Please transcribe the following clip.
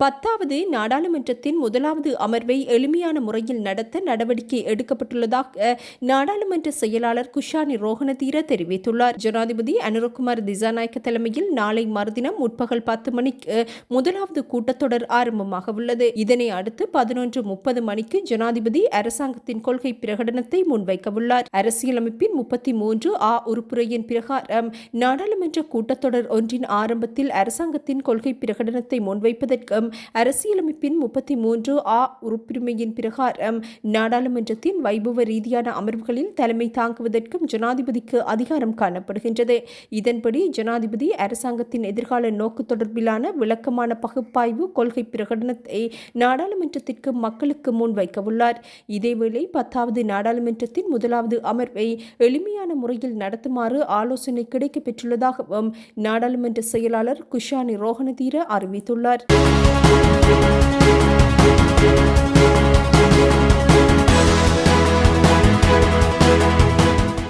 பத்தாவது நாடாளுமன்றத்தின் முதலாவது அமர்வை எளிமையான முறையில் நடத்த நடவடிக்கை எடுக்கப்பட்டுள்ளதாக நாடாளுமன்ற செயலாளர் குஷானி ரோஹணதீர தெரிவித்துள்ளார். ஜனாதிபதி அனுரகுமார் திசாநாயக்க தலைமையில் நாளை மறுதினம் உட்பகல் பத்து மணிக்கு முதலாவது கூட்டத்தொடர் ஆரம்பமாக உள்ளது. இதனை அடுத்து பதினொன்று முப்பது மணிக்கு ஜனாதிபதி அரசாங்கத்தின் கொள்கை பிரகடனத்தை முன்வைக்கவுள்ளார் அரசியலமைப்பின் முப்பத்தி மூன்று ஆ உறுப்புரையின் பிரகாரம் நாடாளுமன்ற கூட்டத்தொடர் ஒன்றின் ஆரம்பத்தில் அரசாங்கத்தின் கொள்கை பிரகடனத்தை முன்வைப்பதற்கும் அரசியலமைப்பின் முப்பத்தி மூன்று ஆ உறுப்புரிமையின் பிரகாரம் நாடாளுமன்றத்தின் வைபவ ரீதியான அமர்வுகளில் தலைமை தாங்குவதற்கும் ஜனாதிபதிக்கு அதிகாரம் காணப்படுகின்றது. இதன்படி ஜனாதிபதி அரசாங்கத்தின் எதிர்கால நோக்கு தொடர்பிலான விளக்கமான பகுப்பாய்வு கொள்கை பிரகடனத்தை நாடாளுமன்றத்திற்கு மக்களுக்கு முன்வைக்கவுள்ளார் இதேவேளை பத்தாவது நாடாளுமன்றத்தின் முதலாவது அமர்வை எளிமையான முறையில் நடத்துமாறு ஆலோசனை கிடைக்கப் பெற்றுள்ளதாகவும் நாடாளுமன்ற செயலாளர் குஷானி ரோஹனதீர அறிவித்துள்ளார்.